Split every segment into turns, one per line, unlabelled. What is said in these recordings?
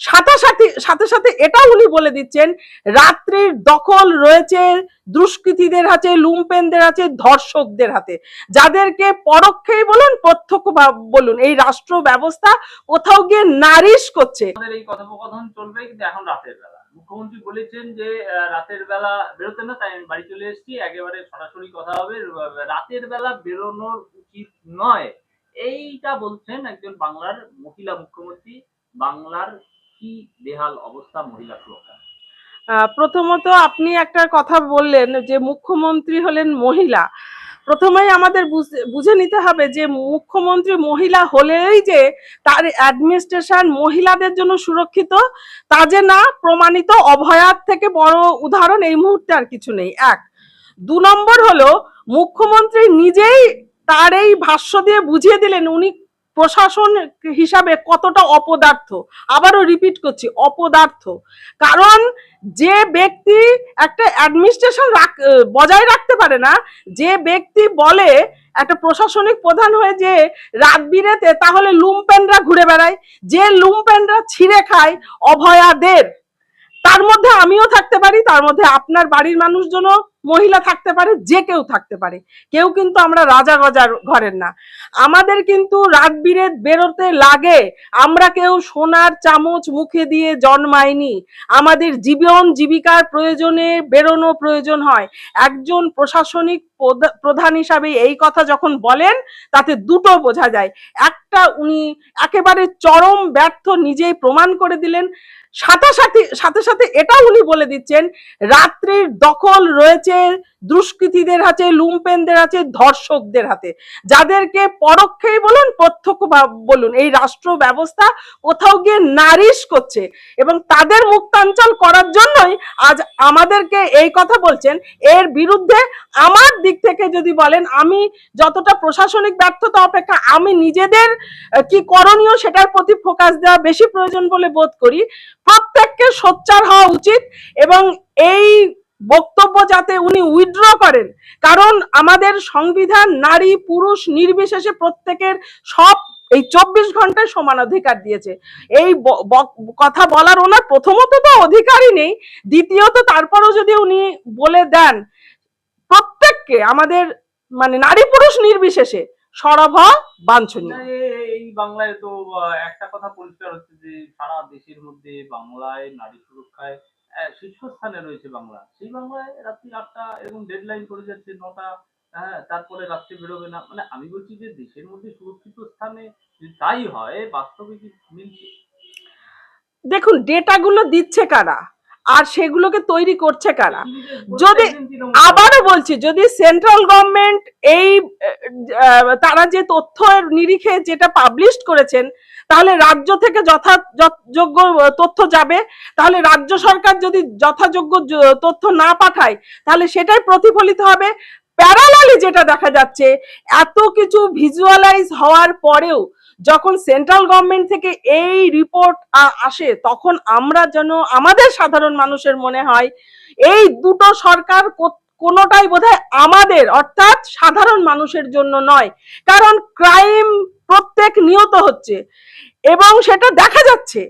সাথে সাথে সাথে এটা উনি বলে দিচ্ছেন, রাত্রির দখল রয়েছে দুষ্কৃতীদের হাতে, লুম্পেনদের হাতে, ধর্ষকদের হাতে। যাদেরকে পরোক্ষেই বলুন, প্রত্যক্ষ বলুন, এই রাষ্ট্র ব্যবস্থা কোথাও গিয়ে নারিশ করছে।
এই কথোপকথন চলবে কিন্তু এখন রাতের বেলা। মুখ্যমন্ত্রী বলেছেন যে রাতের বেলা বেরোতে না, তাই আমি বাড়ি চলে এসেছি, একেবারে সরাসরি কথা হবে। রাতের বেলা বেরোনোর উচিত নয়। এইটা বলছেন একজন বাংলার মহিলা মুখ্যমন্ত্রী, বাংলার কি বেহাল অবস্থা মহিলা সুরক্ষা?
প্রথমত আপনি একটা কথা বললেন যে মুখ্যমন্ত্রী হলেন মহিলা। প্রথমেই আমাদের বুঝ- নিতে হবে যে মুখ্যমন্ত্রী মহিলা হলেই যে তার অ্যাডমিনিস্ট্রেশন মহিলাদের জন্য সুরক্ষিত, তা যে না, প্রমাণিত অভয়ার থেকে বড় উদাহরণ এই মুহূর্তে আর কিছু নেই। এক, দু নম্বর হলো মুখ্যমন্ত্রী নিজেই তার এই ভাষ্য দিয়ে বুঝিয়ে দিলেন, উনি প্রশাসন হিসাবে কতটা অপদার্থ? আবারও রিপিট করছি, অপদার্থ। কারণ যে ব্যক্তি একটা অ্যাডমিনিস্ট্রেশন বজায় রাখতে পারে না, যে ব্যক্তি বলে একটা প্রশাসনিক প্রধান হয়ে যে রাত বিরেতে তাহলে লুমপেনরা ঘুরে বেড়ায়, যে লুমপেনরা ছিঁড়ে খায় অভয়াদের, তার মধ্যে আমিও থাকতে পারি, তার মধ্যে আপনার বাড়ির মানুষজনও মহিলা থাকতে পারে, যে কেউ থাকতে পারে। কেউ কিন্তু আমরা রাজা গজার ঘরের না। আমাদের কিন্তু রাত বিরেত বেরোতে লাগে। আমরা কেউ সোনার চামচ মুখে দিয়ে জন্মায়নি আমাদের জীবন জীবিকার প্রয়োজনে বেরোনো প্রয়োজন হয়। একজন প্রশাসনিক প্রধান হিসাবে এই কথা যখন বলেন, তাতে দুটো বোঝা যায়। একটা উনি একেবারে চরম ব্যর্থ নিজেই প্রমাণ করে দিলেন। সাথে সাথে সাথে সাথে এটাও উনি বলে দিচ্ছেন, রাত্রির দখল রয়েছে দুষ্কৃতীদের হাতে, লুম্পেনদের হাতে, ধর্ষকদের হাতে। যাদেরকে পরোক্ষেই বলুন, প্রত্যক্ষ বলুন, এই রাষ্ট্র ব্যবস্থা কোথাও গিয়ে নারিশ করছে এবং তাদের মুক্তাঞ্চল করার জন্যই আজ আমাদেরকে এই কথা বলছেন। এর বিরুদ্ধে আমার দিক থেকে যদি বলেন, আমি যতটা প্রশাসনিক ব্যর্থতা অপেক্ষা, আমি নিজেদের কি করণীয় সেটার প্রতি ফোকাস দেওয়া বেশি প্রয়োজন বলে বোধ করি। প্রত্যেককে সোচ্চার হওয়া উচিত এবং এই বক্তব্য যাতে উনি উইথড্র করেন, কারণ আমাদের সংবিধান, নারী, পুরুষ নির্বিশেষে প্রত্যেকের সব এই চব্বিশ ঘন্টায় সমান অধিকার দিয়েছে। এই কথা বলার ওনার প্রথমত তো অধিকারই নেই, দ্বিতীয়ত তারপরও যদি উনি বলে দেন প্রত্যেককে আমাদের মানে নারী পুরুষ নির্বিশেষে সরব হওয়া বাঞ্ছনীয়।
এই বাংলায় তো একটা কথা পরিষ্কার হচ্ছে যে সারা দেশের মধ্যে বাংলায় নারী সুরক্ষায় শীর্ষস্থানে রয়েছে বাংলা। সেই বাংলায় রাত্রি আটটা এরকম ডেডলাইন করে যাচ্ছে নটা হ্যাঁ তারপরে রাত্রে বেরোবে না। মানে আমি বলছি যে দেশের মধ্যে সুরক্ষিত স্থানে যদি তাই হয় বাস্তবে কি মিলছে?
দেখুন ডেটাগুলো দিচ্ছে কারা? আর সেগুলোকে তৈরি করছে কারা? যদি- আবারও বলছি যদি সেন্ট্রাল গভর্নমেন্ট এই তারা যে তথ্যের নিরিখে যেটা পাবলিশ করেছেন তাহলে রাজ্য থেকে যথা যথ- যোগ্য তথ্য যাবে। তাহলে রাজ্য সরকার যদি যথাযোগ্য তথ্য না পাঠায় তাহলে সেটাই প্রতিফলিত হবে। প্যারালালি যেটা দেখা যাচ্ছে এত কিছু ভিজুয়ালাইজ হওয়ার পরেও যখন সেন্ট্রাল গভর্নমেন্ট থেকে এই রিপোর্ট আসে, তখন আমরা যেন আমাদের সাধারণ মানুষের মনে হয়, এই দুটো সরকার কোনোটাই বোধহয় আমাদের, অর্থাৎ সাধারণ মানুষের জন্য নয়, কারণ ক্রাইম প্রত্যেক নিয়ত হচ্ছে, এবং সেটা দেখা যাচ্ছে,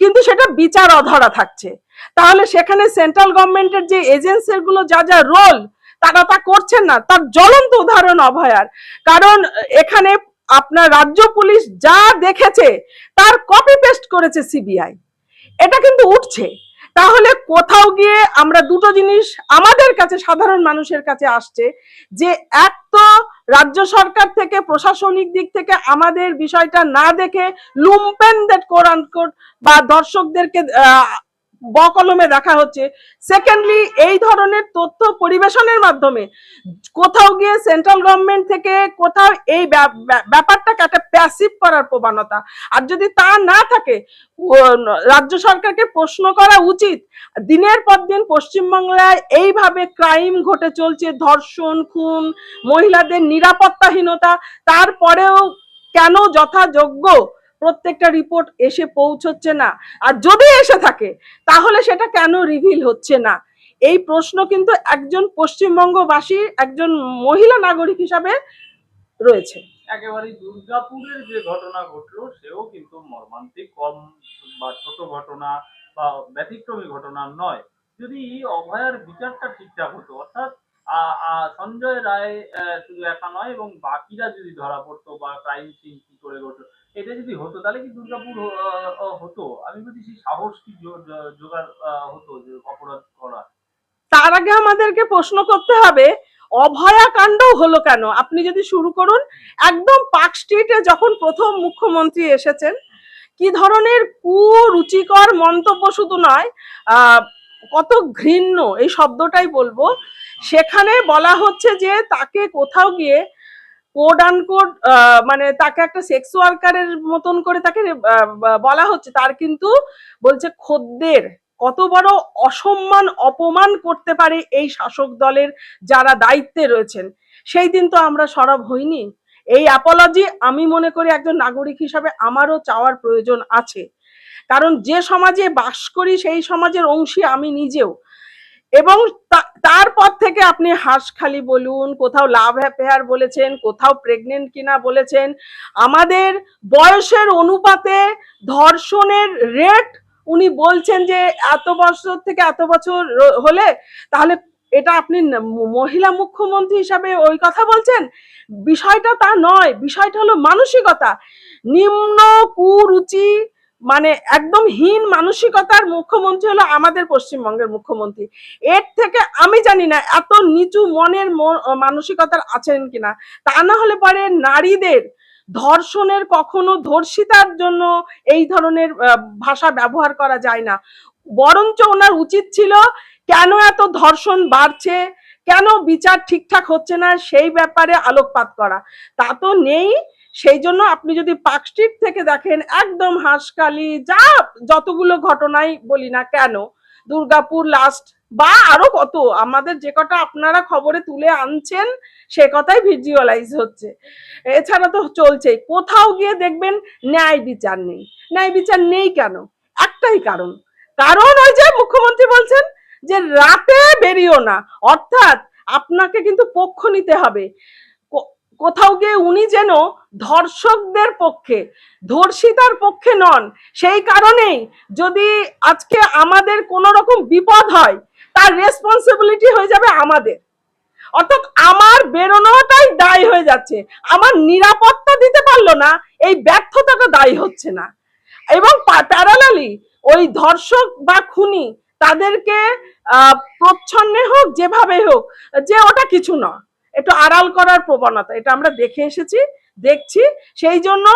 কিন্তু সেটা বিচার অধরা থাকছে। তাহলে সেখানে সেন্ট্রাল গভর্নমেন্টের যে এজেন্সি গুলো যা যা রোল তারা তা করছেন না, তার জ্বলন্ত উদাহরণ অভয়ার। কারণ এখানে আপনার রাজ্য পুলিশ যা দেখেছে, তার কপি পেস্ট করেছে সিবিআই এটা কিন্তু উঠছে। তাহলে কোথাও গিয়ে আমরা দুটো জিনিস আমাদের কাছে, সাধারণ মানুষের কাছে আসছে যে এক তো রাজ্য সরকার থেকে, প্রশাসনিক দিক থেকে আমাদের বিষয়টা না দেখে লুম্পেনদের কোরআন বা দর্শকদেরকে বকলমে দেখা হচ্ছে। সেকেন্ডলি এই ধরনের তথ্য পরিবেশনের মাধ্যমে কোথাও গিয়ে সেন্ট্রাল গভর্নমেন্ট থেকে কোথাও এই ব্যা- ব্যা- ব্যাপারটাকে একটা প্যাসিভ করার প্রবণতা। আর যদি তা না থাকে রাজ্য সরকারকে প্রশ্ন করা উচিত, দিনের পর দিন পশ্চিমবাংলায় এইভাবে ক্রাইম ঘটে চলছে, ধর্ষণ, খুন, মহিলাদের নিরাপত্তাহীনতা, তারপরেও কেন যথাযোগ্য প্রত্যেকটা রিপোর্ট এসে পৌঁছচ্ছে না। আর যদি এসে থাকে, তাহলে সেটা কেন রিভিল হচ্ছে না? এই প্রশ্ন কিন্তু একজন পশ্চিমবঙ্গবাসী, একজন মহিলা নাগরিক হিসাবে রয়েছে।
একেবারেই দুর্গাপুরের যে ঘটনা ঘটলো, সেও কিন্তু মর্মান্তিক, কম বা ছোট ঘটনা বা ব্যতিক্রমী ঘটনা নয়। যদি অভয়ার বিচারটা ঠিকঠাক হতো, অর্থাৎ সঞ্জয় রায় শুধু একা নয়, এবং বাকিরা যদি ধরা পড়তো বা ক্রাইম সিন কি করে ঘটতো এটা যদি হতো, তাহলে কি দুর্গাপুর হতো? আমি বলছি সেই সাহস কি জোগাড় হতো যে অপরাধ করা
তার আগে আমাদেরকে প্রশ্ন করতে হবে, অভয়া কাণ্ড হলো কেন? আপনি যদি শুরু করুন, একদম পার্ক স্ট্রিটে যখন প্রথম মুখ্যমন্ত্রী এসেছেন, কি ধরনের কুরুচিকর মন্তব্য শুধু নয় কত ঘৃণ্য, এই শব্দটাই বলব। সেখানে বলা হচ্ছে যে তাকে কোথাও গিয়ে কোড আনকোড মানে তাকে একটা সেক্স ওয়ার্কারের মতন করে তাকে বলা হচ্ছে। তার কিন্তু বলছে খদ্দের কত বড় অসম্মান, অপমান করতে পারে এই শাসক দলের যারা দায়িত্বে রয়েছেন। সেই দিন তো আমরা সরব হইনি। এই অ্যাপোলজি আমি মনে করি একজন নাগরিক হিসাবে আমারও চাওয়ার প্রয়োজন আছে। কারণ যে সমাজে বাস করি, সেই সমাজের অংশী আমি নিজেও। এবং তারপর থেকে আপনি হাঁসখালি বলুন, কোথাও লাভ অ্যাফেয়ার বলেছেন, কোথাও প্রেগনেন্ট কিনা বলেছেন, আমাদের বয়সের অনুপাতে ধর্ষণের রেট উনি বলছেন যে এত বছর থেকে এত বছর হলে তাহলে এটা আপনি মহিলা মুখ্যমন্ত্রী হিসাবে ওই কথা বলছেন? বিষয়টা তা নয়, বিষয়টা হলো মানসিকতা। নিম্ন, কুরুচি মানে একদম হীন মানসিকতার মুখ্যমন্ত্রী হলো আমাদের পশ্চিমবঙ্গের মুখ্যমন্ত্রী। এর থেকে আমি জানি না এত নিচু মনের মানসিকতার আছেন কিনা। তা না হলে পরে নারীদের ধর্ষণের কখনো ধর্ষিতার জন্য এই ধরনের ভাষা ব্যবহার করা যায় না। বরঞ্চ ওনার উচিত ছিল কেন এত ধর্ষণ বাড়ছে, কেন বিচার ঠিকঠাক হচ্ছে না, সেই ব্যাপারে আলোকপাত করা। তা তো নেই। সেই জন্য আপনি যদি পার্ক স্ট্রিট থেকে দেখেন, একদম হাঁসকালি যা যতগুলো ঘটনাই বলি না কেন, দুর্গাপুর লাস্ট বা আরও কত, আমাদের যে কটা আপনারা খবরে তুলে আনছেন, সে কথাই ভিজুয়ালাইজ হচ্ছে। এছাড়া তো চলছেই। কোথাও গিয়ে দেখবেন ন্যায় বিচার নেই। ন্যায় বিচার নেই কেন? একটাই কারণ। কারণ ওই যে মুখ্যমন্ত্রী বলছেন যে রাতে বেরিও না। অর্থাৎ আপনাকে কিন্তু পক্ষ নিতে হবে। কোথাও গিয়ে উনি যেন ধর্ষকদের পক্ষে, ধর্ষিতার পক্ষে নন, সেই কারণেই যদি আজকে আমাদের কোনো রকম বিপদ হয়, তার রেসপন্সিবিলিটি হয়ে যাবে আমাদের। অর্থাৎ আমার বেরোনোটাই দায়ী হয়ে যাচ্ছে, আমার নিরাপত্তা দিতে পারল না, এই ব্যর্থতাটা দায়ী হচ্ছে না। এবং প্যারালালি ওই ধর্ষক বা খুনি তাদেরকে প্রচ্ছন্নে হোক, যেভাবে হোক, যে ওটা কিছু না একটু আড়াল করার প্রবণতা, এটা আমরা দেখে এসেছি, দেখছি। সেই জন্য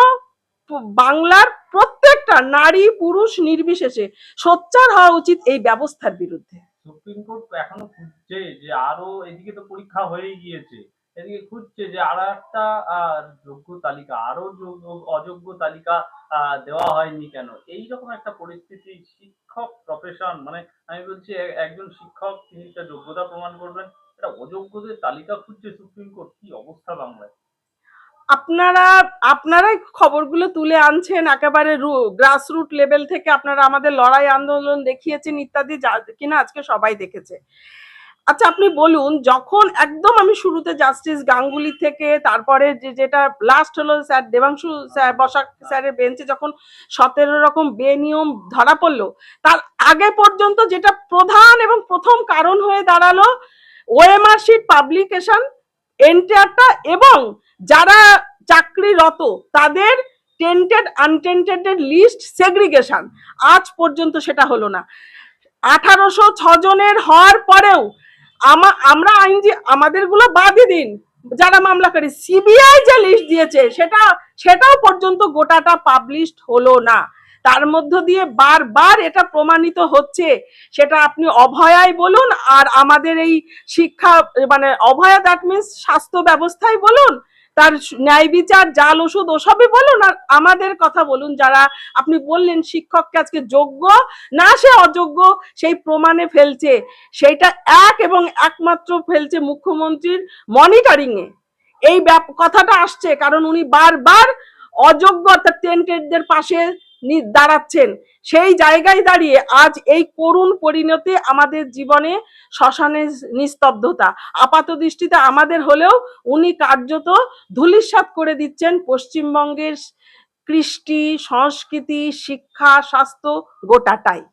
বাংলার প্রত্যেকটা নারী, পুরুষ নির্বিশেষে সোচ্চার হওয়া উচিত এই ব্যবস্থার বিরুদ্ধে।
সুপ্রিম কোর্ট এখনও খুঁজছে যে আরও এদিকে তো পরীক্ষা হয়েই গিয়েছে, এদিকে খুঁজছে যে আরও একটা যোগ্য তালিকা, আরও যোগ্য, অযোগ্য তালিকা দেওয়া হয়নি কেন? এইরকম একটা পরিস্থিতি, শিক্ষক প্রফেশন মানে আমি বলছি একজন শিক্ষক, তিনি তার যোগ্যতা প্রমাণ করবেন এটা অযোগ্যদের তালিকা খুঁজছে সুপ্রিম কোর্ট, কি অবস্থা বাংলায়?
আপনারা, আপনারাই খবরগুলো তুলে আনছেন, একেবারে গ্রাসরুট লেভেল থেকে আপনারা আমাদের লড়াই আন্দোলন দেখিয়েছেন ইত্যাদি কিনা আজকে সবাই দেখেছে। আচ্ছা আপনি বলুন, যখন একদম আমি শুরুতে জাস্টিস গাঙ্গুলি থেকে, তারপরে যে, যেটা লাস্ট হলো স্যার দেবাংশু স্যার বসাক স্যারের বেঞ্চে যখন সতেরো রকম বেনিয়ম ধরা পড়ল, তার আগে পর্যন্ত যেটা প্রধান এবং প্রথম কারণ হয়ে দাঁড়াল ওএমআর শিট পাবলিকেশন এন্টারটা এবং যারা চাকরিরত তাদের টেন্টেড আনটেন্টেড লিস্ট সেগ্রিগেশন। আজ পর্যন্ত সেটা হলো না। আঠারোশো জনের হওয়ার পরেও আমা, আমরা আইনজি, আমাদেরগুলো বাদই দিন। যারা মামলা করে সিবিআই যে লিস্ট দিয়েছে, সেটা, সেটাও পর্যন্ত গোটাটা পাবলিশড হলো না। তার মধ্য দিয়ে বারবার এটা প্রমাণিত হচ্ছে। সেটা আপনি অভয়ায় বলুন আর আমাদের এই শিক্ষা মানে অভয়া দ্যাট মিনস স্বাস্থ্য ব্যবস্থায় বলুন, তার ন্যায় বিচার, জাল ওষুধ ওসবই বলুন আর আমাদের কথা বলুন। যারা আপনি বললেন শিক্ষককে আজকে যোগ্য, না সে অযোগ্য, সেই প্রমাণে ফেলছে। সেইটা এক এবং একমাত্র ফেলছে মুখ্যমন্ত্রীর মনিটরিং এ এই কথাটা আসছে কারণ উনি বারবার অযোগ্য অর্থাৎ টেন্টেডদের পাশে দাঁড়াচ্ছেন। সেই জায়গায় দাঁড়িয়ে আজ এই করুণ পরিণতি আমাদের জীবনে শ্মশানে নিস্তব্ধতা, আপাত দৃষ্টিতে আমাদের হলেও উনি কার্যত ধূলিসাৎ করে দিচ্ছেন পশ্চিমবঙ্গের কৃষ্টি, সংস্কৃতি, শিক্ষা, স্বাস্থ্য গোটাটাই।